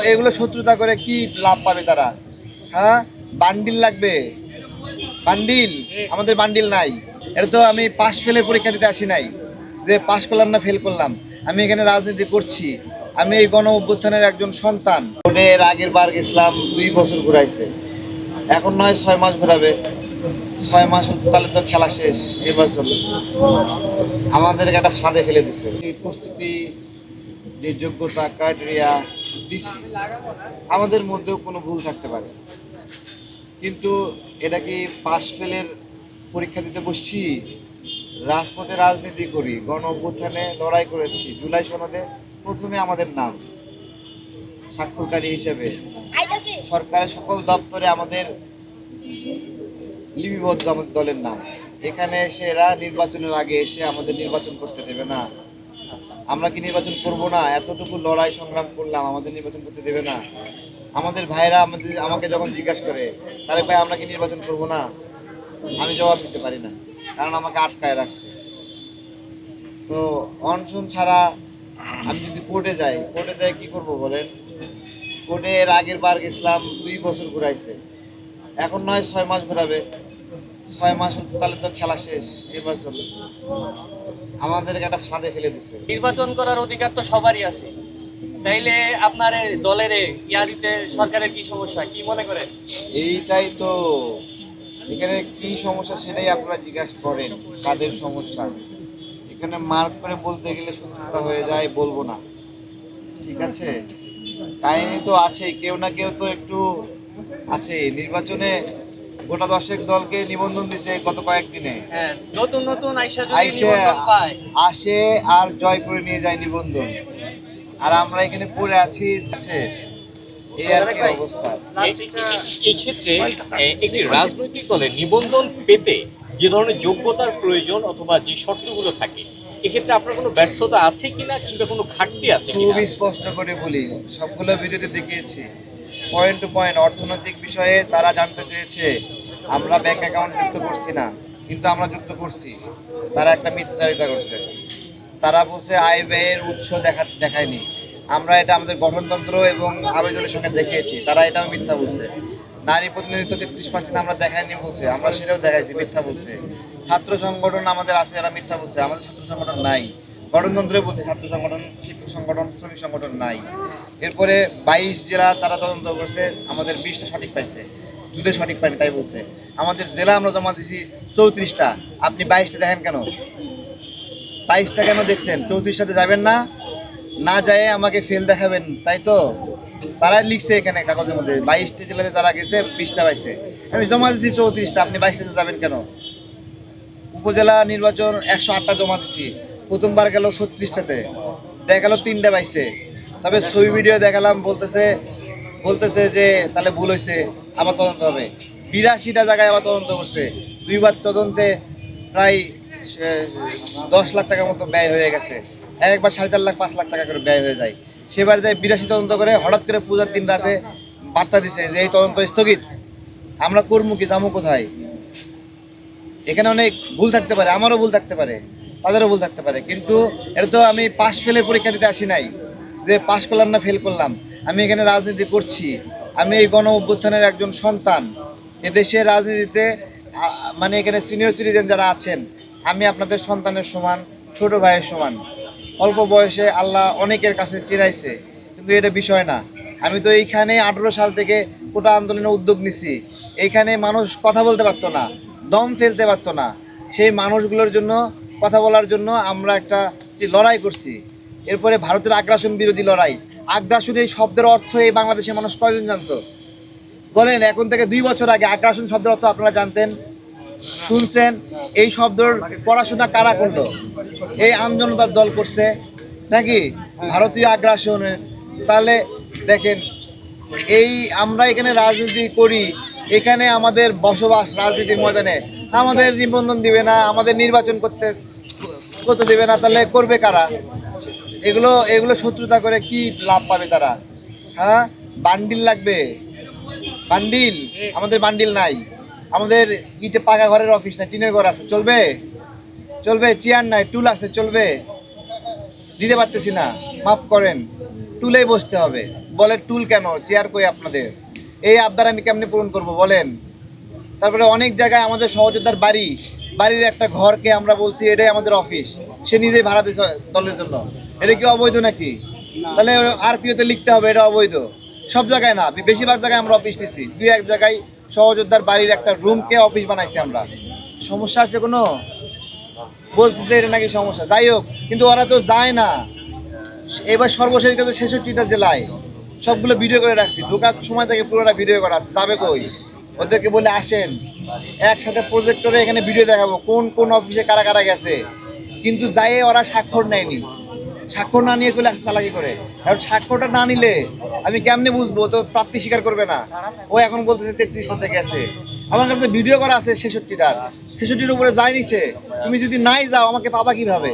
এগুলো শত্রুতা করে কি লাভ পাবে তারা? হ্যাঁ? বান্ডিল লাগবে। বান্ডিল? আমাদের বান্ডিল নাই। এটা তো আমি পাশ ফেলের পরীক্ষা দিতে আসি নাই। যে পাশ করলাম না ফেল করলাম। আমি এখানে রাজনীতি করছি। আমি এই গণ অভ্যুত্থানের একজন সন্তান। ওদের আগের বার গেছিলাম, দুই বছর ঘুরাইছে। এখন নয়, ছয় মাস ঘোরাবে। ছয় মাস তাহলে তো খেলা শেষ, এবার চলবে আমাদেরকে একটা ফাঁদে ফেলে দিছে। এই প্রস্তুতি যে যোগ্যতা ক্রাইটেরিয়া দিছি, আমাদের মধ্যেও কোনো ভুল থাকতে পারে। কিন্তু এটা কি পাশ ফেলের পরীক্ষা দিতে বসছি? রাজপথে রাজনীতি করি, গণ অভ্যুত্থানে লড়াই করেছি, জুলাই সনদে প্রথমে আমাদের নাম স্বাক্ষরকারী হিসেবে। সরকারের সকল দপ্তরে আমাদের লিপিবদ্ধ আমাদের দলের নাম। এখানে এসে এরা নির্বাচনের আগে এসে আমাদের নির্বাচন করতে দেবে না। আমরা কি নির্বাচন করব না? এতটুকু লড়াই সংগ্রাম করলাম, আমাদের নির্বাচন করতে দেবে না। আমাদের ভাইরা আমাদের, আমাকে যখন জিজ্ঞাসা করে তাহলে ভাই, আমরা কি নির্বাচন করব না? আমি জবাব দিতে পারি না, কারণ আমাকে আটকায় রাখছে। তো অনশন ছাড়া আমি যদি কোর্টে যাই কোর্টে যাই কি করব বলেন? কোর্টে এর আগের বার গেছিলাম, দুই বছর ঘুরাইছে। এখন নয়, ছয় মাস ঘোরাবে। ছয় মাস তাহলে তো খেলা শেষ, এবার চলবে আমাদেরকে একটা ফাঁদে ফেলে দিছে। নির্বাচন করার অধিকার তো সবারই আছে। তাইলে আপনার দলের ইয়া দিতে সরকারের কি সমস্যা? কি মনে করেন? এইটাই তো। এখানে কি সমস্যা সেটাই আপনারা জিজ্ঞাসা করেন কাদের সমস্যা। এখানে মার্ক করে বলতে গেলে শত্রুতা হয়ে যায় বলব না। ঠিক আছে? কাহিনী তো আছেই কেউ না কেউ তো একটু আছে নির্বাচনে গোটা দশেক দলকে নিবন্ধন দিছে গত কয়েকদিনে। হ্যাঁ নতুন নতুন আইসে আসে আর জয় করে নিয়ে যায় নিবন্ধন। আর আমরা এখানে পড়ে আছি আছে এই আর কি অবস্থা। এ- এ- এই ক্ষেত্রে একটি রাজনৈতিক দলের নিবন্ধন পেতে যে ধরনের যোগ্যতার প্রয়োজন অথবা যে শর্তগুলো থাকে এক্ষেত্রে আপনার কোনো ব্যর্থতা আছে কিনা কিংবা কোনো ঘাটতি আছে খুবই স্পষ্ট করে বলি সবগুলো ভিডিওতে দেখিয়েছি। পয়েন্ট টু পয়েন্ট অর্থনৈতিক বিষয়ে তারা জানতে চেয়েছে, আমরা ব্যাংক অ্যাকাউন্ট যুক্ত করছি না, কিন্তু আমরা যুক্ত করছি। তারা একটা মিথ্যাচারিতা করছে। তারা বলছে, আয় ব্যয়ের উৎস দেখা, দেখায়নি। আমরা এটা আমাদের গঠনতন্ত্র এবং আবেদনের সঙ্গে দেখিয়েছি। তারা এটাও মিথ্যা বলছে। নারী প্রতিনিধিত্ব তেত্রিশ পার্সেন্ট আমরা দেখাইনি বলছে। আমরা সেটাও দেখাইছি, মিথ্যা বলছে। ছাত্র সংগঠন আমাদের আছে, এরা মিথ্যা বলছে। আমাদের ছাত্র সংগঠন নাই। গণতন্ত্রে বলছে ছাত্র সংগঠন, শিক্ষক সংগঠন, শ্রমিক সংগঠন নাই। এরপরে বাইশ জেলা তারা তদন্ত করছে, আমাদের বিশটা সঠিক পাইছে। দুটো সঠিক পাইনি, তাই বলছে। আমাদের জেলা আমরা জমা দিছি চৌত্রিশটা। আপনি বাইশটা দেখেন কেন? বাইশটা কেন দেখছেন? চৌত্রিশটাতে যাবেন না? না যায় আমাকে ফেল দেখাবেন, তাই তো? তারা লিখছে এখানে কাগজের মধ্যে, বাইশটা জেলাতে তারা গেছে, বিশটা পাইছে। আমি জমা দিচ্ছি চৌত্রিশটা, আপনি বাইশটাতে যাবেন কেন? উপজেলা নির্বাচন একশো আটটা জমা দিছি, প্রথমবার গেল ছত্রিশটাতে, দেখা গেল তিনটা পাইছে। তবে ছবি ভিডিও দেখালাম, বলতেছে বলতেছে যে তাহলে ভুল হয়েছে, আবার তদন্ত হবে। বিরাশিটা জায়গায় আবার তদন্ত করছে। দুইবার তদন্তে প্রায় দশ লাখ টাকার মতো ব্যয় হয়ে গেছে। একবার সাড়ে চার লাখ, পাঁচ লাখ টাকা করে ব্যয় হয়ে যায়। সেবার যায় বিরাশি তদন্ত করে, হঠাৎ করে পূজার দিন রাতে বার্তা দিছে যে এই তদন্ত স্থগিত। আমরা করব কি যাব কোথায়? এখানে অনেক ভুল থাকতে পারে, আমারও ভুল থাকতে পারে, তাদেরও ভুল থাকতে পারে। কিন্তু এটা তো আমি পাশ ফেলের পরীক্ষা দিতে আসি নাই। যে পাশ করলাম না ফেল করলাম। আমি এখানে রাজনীতি করছি। আমি এই গণ অভ্যুত্থানের একজন সন্তান। এদেশের রাজনীতিতে মানে এখানে সিনিয়র সিটিজেন যারা আছেন, আমি আপনাদের সন্তানের সমান, ছোট ভাইয়ের সমান। অল্প বয়সে আল্লাহ অনেকের কাছে চিরাইছে, কিন্তু এটা বিষয় না। আমি তো এইখানে আঠেরো সাল থেকে কোটা আন্দোলনে উদ্যোগ নিছি। এইখানে মানুষ কথা বলতে পারতো না, দম ফেলতে পারতো না। সেই মানুষগুলোর জন্য, কথা বলার জন্য আমরা একটা লড়াই করছি। এরপরে ভারতের আগ্রাসন বিরোধী লড়াই। আগ্রাসন এই শব্দের অর্থ এই বাংলাদেশের মানুষ কয়জন জানতো? বলেন, এখন থেকে দুই বছর আগে আগ্রাসন শব্দের অর্থ আপনারা জানতেন? শুনছেন? এই শব্দর পড়াশোনা কারা করল? এই আমজনতার দল করছে, নাকি ভারতীয় আগ্রাসনের তাহলে দেখেন, এই আমরা এখানে রাজনীতি করি, এখানে আমাদের বসবাস রাজনীতির ময়দানে। আমাদের নিবন্ধন দিবে না, আমাদের নির্বাচন করতে করতে দেবে না, তাহলে করবে কারা? এগুলো এগুলো শত্রুতা করে কি লাভ পাবে তারা? হ্যাঁ? বান্ডিল লাগবে। বান্ডিল? আমাদের বান্ডিল নাই। আমাদের ইটে পাকা ঘরের অফিস নাই, টিনের ঘর আছে। চলবে? চলবে? চেয়ার নাই টুল আছে, চলবে? দিতে পারতেছি না। মাফ করেন। টুলেই বসতে হবে। বলে টুল কেন? চেয়ার কই আপনাদের? এই আবদার আমি কেমনে পূরণ করব বলেন? তারপরে অনেক জায়গায় আমাদের সহযোদ্ধার বাড়ি। বাড়ির একটা ঘরকে আমরা বলছি, এটাই আমাদের অফিস সে নিজেই ভাড়া দিয়েছে দলের জন্য। এটা কি অবৈধ নাকি? তাহলে আরপিওতে লিখতে হবে এটা অবৈধ। সব জায়গায় না বেশিরভাগ জায়গায় আমরা অফিস নিছি। দুই এক জায়গায় সহযোদ্ধার বাড়ির একটা রুমকে অফিস বানাইছি আমরা। সমস্যা আছে কোনো? বলছে যে এটা নাকি সমস্যা। যাই হোক কিন্তু ওরা তো যায় না। এবার সর্বশেষ গেছে ছেষট্টিটা জেলায় সবগুলো ভিডিও করে রাখছি। ঢোকার সময় থেকে পুরোটা ভিডিও করা আছে। যাবে কই? ওদেরকে বলে আসেন। একসাথে প্রজেক্টরে এখানে ভিডিও দেখাবো। কোন কোন অফিসে কারা কারা গেছে? কিন্তু যাই ওরা স্বাক্ষর নেয়নি। স্বাক্ষর না নিয়ে চলে আসছে চালাকি করে। এখন স্বাক্ষরটা না নিলে আমি কেমনে বুঝব? তো প্রাপ্তি স্বীকার করবে না। ও এখন বলতেছে তেত্রিশ তেত্রিশটাতে গেছে আমার কাছে ভিডিও করা আছে ছেষট্টিটার। ছেষট্টির উপরে যায়নি সে। তুমি যদি নাই যাও, আমাকে পাবা কীভাবে?